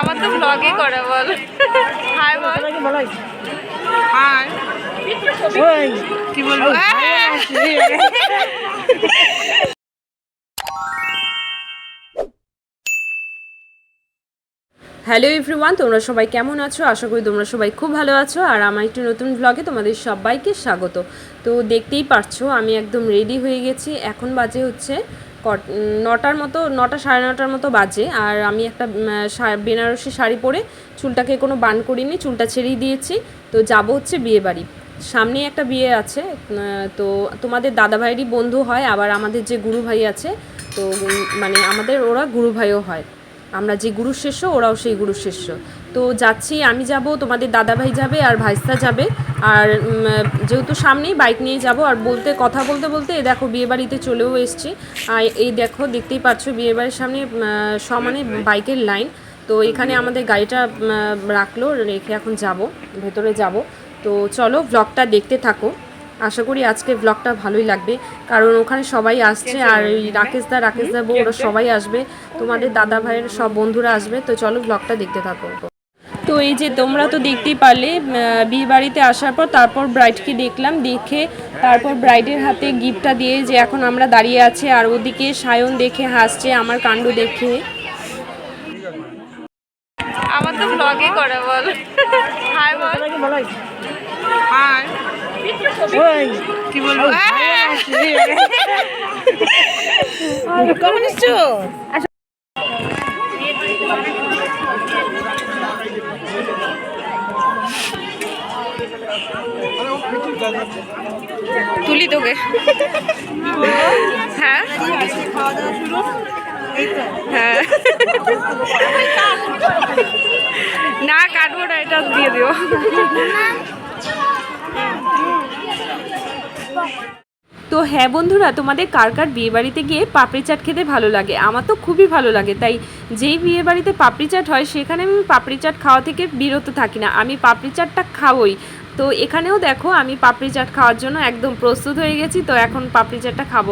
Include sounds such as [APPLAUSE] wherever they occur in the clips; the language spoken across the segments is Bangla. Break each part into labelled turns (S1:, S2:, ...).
S1: আমার তো ব্লগই করে বল। হাই বল। হাই কি বলব?
S2: হ্যালো এভরিওয়ান তোমরা সবাই কেমন আছো? আশা করি তোমরা সবাই খুব ভালো আছো আর আমার একটি নতুন ব্লগে তোমাদের সবাইকে স্বাগত। তো দেখতেই পারছ আমি একদম রেডি হয়ে গেছি। এখন বাজে হচ্ছে নটার মতো, নটা সাড়ে নটার মতো বাজে। আর আমি একটা বেনারসি শাড়ি পরে চুলটাকে কোনো বান করিনি, চুলটা ছেড়েই দিয়েছি। তো যাব হচ্ছে বিয়ে বাড়ি। সামনেই একটা বিয়ে আছে তো তোমাদের দাদাভাইয়েরই বন্ধু হয়, আবার আমাদের যে গুরু ভাই আছে, তো মানে আমাদের ওরা গুরু ভাইও হয়। আমরা যে গুরু শিষ্য ওরাও সেই গুরু শিষ্য। তো যাচ্ছি আমি যাব তোমাদের দাদাভাই যাবে আর ভাইস্তা যাবে। আর যেহেতু সামনেই বাইক নিয়ে যাব আর বলতে কথা বলতে বলতে এই দেখো বিয়েবাড়িতে চলেও এসেছি। আর এই দেখো দেখতেই পাচ্ছ বিয়েবাড়ির সামনে সমানে বাইকের লাইন তো এখানে আমাদের গাড়িটা রাখল রেখে এখন যাব ভেতরে যাব। তো চলো ব্লগটা দেখতে থাকো। আশা করি আজকে ব্লগটা ভালোই লাগবে। কারণ ওখানে সবাই আসছে আর এই রাকেশদা রাকেশদা বউ ওরা সবাই আসবে। তোমাদের দাদা ভাইয়ের সব বন্ধুরা আসবে। তো চলো ব্লগটা দেখতে থাকো। তো এই যে তোমরা তো দেখতেই পারলে বিয়ে বাড়িতে আসার পর তারপর ব্রাইডকে দেখলাম। দেখে তারপর ব্রাইডের হাতে গিফটটা দিয়ে যে এখন আমরা দাঁড়িয়ে আছি আর ওদিকে সায়ন দেখে হাসছে আমার কাণ্ড দেখে।
S1: আমার তো ব্লগই করে বল। হাই বল হাই কি বলব?
S3: কেমন
S1: তুলি তোকে। হ্যাঁ? হ্যাঁ। না কাটবো না এটা দিয়ে দিও।
S2: তো হ্যাঁ বন্ধুরা, তোমাদের কার কার বিয়ে বাড়িতে গিয়ে পাপড়ি চাট খেতে ভালো লাগে? আমার তো খুবই ভালো লাগে, তাই যেই বিয়ে বাড়িতে পাপড়ি চাট হয়, সেখানে আমি পাপড়ি চাট খাওয়া থেকে বিরত থাকি না। আমি পাপড়ি চাটটা খাওয়াই। তো এখানেও দেখো, আমি পাপড়ি চাট খাওয়ার জন্য একদম প্রস্তুত হয়ে গেছি, তো এখন পাপড়ি চাটটা খাব।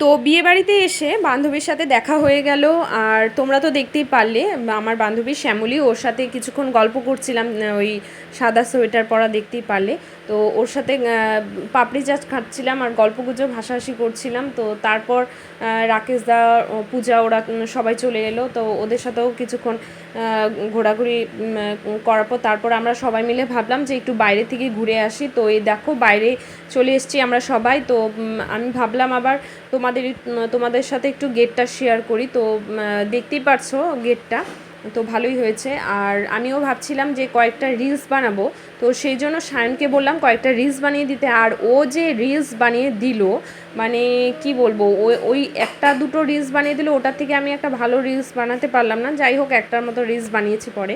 S2: তো বিয়ে বাড়িতে এসে বান্ধবীর সাথে দেখা হয়ে গেল। আর তোমরা তো দেখতেই পারলে, আমার বান্ধবী শ্যামলী, ওর সাথে কিছুক্ষণ গল্প করছিলাম ওই সাদা সোয়েটার পরা দেখতেই পারলে। তো ওর সাথে পাপড়ি চাট খাচ্ছিলাম আর গল্প গুজব হাসাহাসি করছিলাম। তো তারপর রাকেশ দা পূজা, ওরা সবাই চলে এলো। তো ওদের সাথেও কিছুক্ষণ ঘোরাঘুরি করার পর তারপর আমরা সবাই মিলে ভাবলাম যে একটু বাইরে থেকে ঘুরে আসি। তো এই দেখো, বাইরে চলে এসেছি আমরা সবাই। তো আমি ভাবলাম আবার তোমাদের তোমাদের সাথে একটু গেটটা শেয়ার করি। তো দেখতেই পারছ গেটটা তো ভালোই হয়েছে। আর আমিও ভাবছিলাম যে কয়েকটা রিলস বানাবো। তো সেই জন্য সায়নকে বললাম কয়েকটা রিলস বানিয়ে দিতে। আর ও যে রিলস বানিয়ে দিল মানে কি বলব ওই ওই একটা দুটো রিলস বানিয়ে দিল ওটার থেকে আমি একটা ভালো রিলস বানাতে পারলাম না। যাই হোক একটার মতো রিলস বানিয়েছি পরে।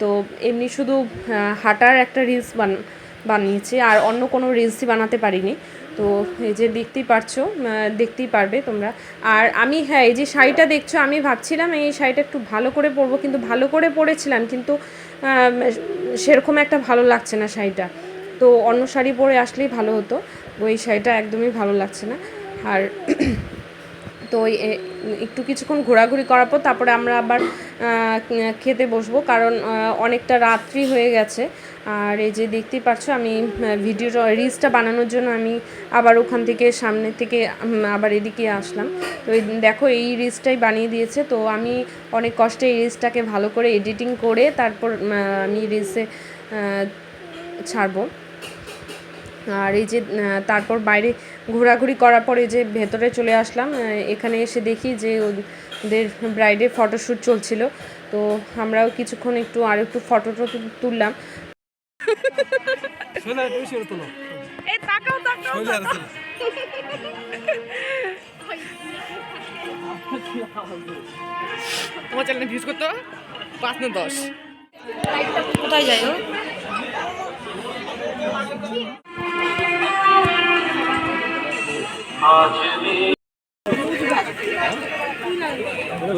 S2: তো এমনি শুধু আহ, হাঁটার একটা রিলস বান বানিয়েছি। আর অন্য কোনো রিলসই বানাতে পারিনি। তো এই যে দেখতেই পারছ দেখতেই পারবে তোমরা। আর আমি হ্যাঁ এই যে শাড়িটা দেখছ, আমি ভাবছিলাম এই শাড়িটা একটু ভালো করে পরবো, কিন্তু ভালো করে পরেছিলাম, কিন্তু সেরকম একটা ভালো লাগছে না শাড়িটা। তো অন্য শাড়ি পরে আসলেই ভালো হতো ওই শাড়িটা একদমই ভালো লাগছে না। আর তো একটু কিছুক্ষণ ঘোরাঘুরি করার পর তারপরে আমরা আবার খেতে বসবো। কারণ অনেকটা রাত্রি হয়ে গেছে। আর এই যে দেখতেই পাচ্ছ, আমি ভিডিও রিলসটা বানানোর জন্য আমি আবার ওখান থেকে সামনে থেকে আবার এদিকে আসলাম। তো দেখো, এই রিলসটাই বানিয়ে দিয়েছে। তো আমি অনেক কষ্টে এই রিলসটাকে ভালো করে এডিটিং করে তারপর আমি রিলসে ছাড়বো। আর এই যে তারপর বাইরে ঘোরাঘুরি করার পরে যে ভেতরে চলে আসলাম এখানে এসে দেখি যে ওদের ব্রাইডের ফটোশ্যুট চলছিল। তো আমরাও কিছুক্ষণ একটু আর একটু ফটো টটো তুললাম।
S3: তোমার চ্যানেলে ভিউজ করতো পাঁচ না দশ।
S1: কোথায় যাই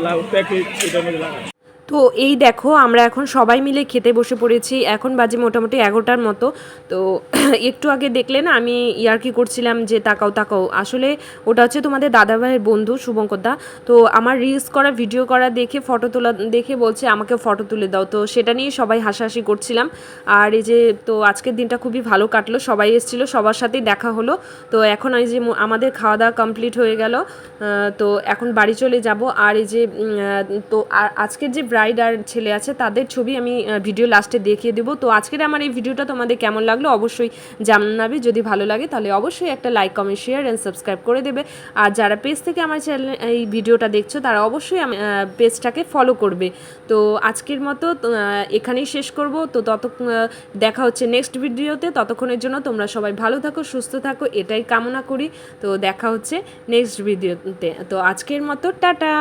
S4: লাউ প্যাকেট এটার মধ্যে লাগা
S2: তো এই দেখো, আমরা এখন সবাই মিলে খেতে বসে পড়েছি। এখন বাজে মোটামুটি এগারোটার মতো। তো [CLEARS THROAT] একটু আগে দেখলে না, আমি ইয়ার্কি করছিলাম যে, তাকাও তাকাও। আসলে ওটা হচ্ছে তোমাদের দাদাভাইয়ের বন্ধু, শুভঙ্কর দা। তো আমার রিলস করা ভিডিও করা দেখে ফটো তোলা দেখে বলছে আমাকে ফটো তুলে দাও। তো সেটা নিয়ে সবাই হাসাহাসি করছিলাম। আর এই যে, তো আজকের দিনটা খুবই ভালো কাটলো। সবাই এসেছিল, সবার সাথেই দেখা হলো। তো এখন এই যে, আমাদের খাওয়া দাওয়া কমপ্লিট হয়ে গেল। তো এখন বাড়ি চলে যাব। আর এই যে তো আজকের যে ব্রাইড আর ছেলে আছে, তাদের ছবি আমি ভিডিও লাস্টে দেখিয়ে দেবো। তো আজকের আমার এই ভিডিওটা তোমাদের কেমন লাগল অবশ্যই জানাবে। যদি ভালো লাগে তাহলে অবশ্যই একটা like comment share and subscribe করে দেবে। আর যারা পেজ থেকে আমার চ্যানেল এই ভিডিওটা দেখছ, তারা অবশ্যই আমি পেজটাকে ফলো করবে। তো আজকের মতো এখানেই শেষ করব। তো তত দেখা হচ্ছে নেক্সট ভিডিওতে ততক্ষণের জন্য তোমরা সবাই ভালো থাকো, সুস্থ থাকো, এটাই কামনা করি। তো দেখা হচ্ছে নেক্সট ভিডিওতে তো আজকের মতো, টাটা!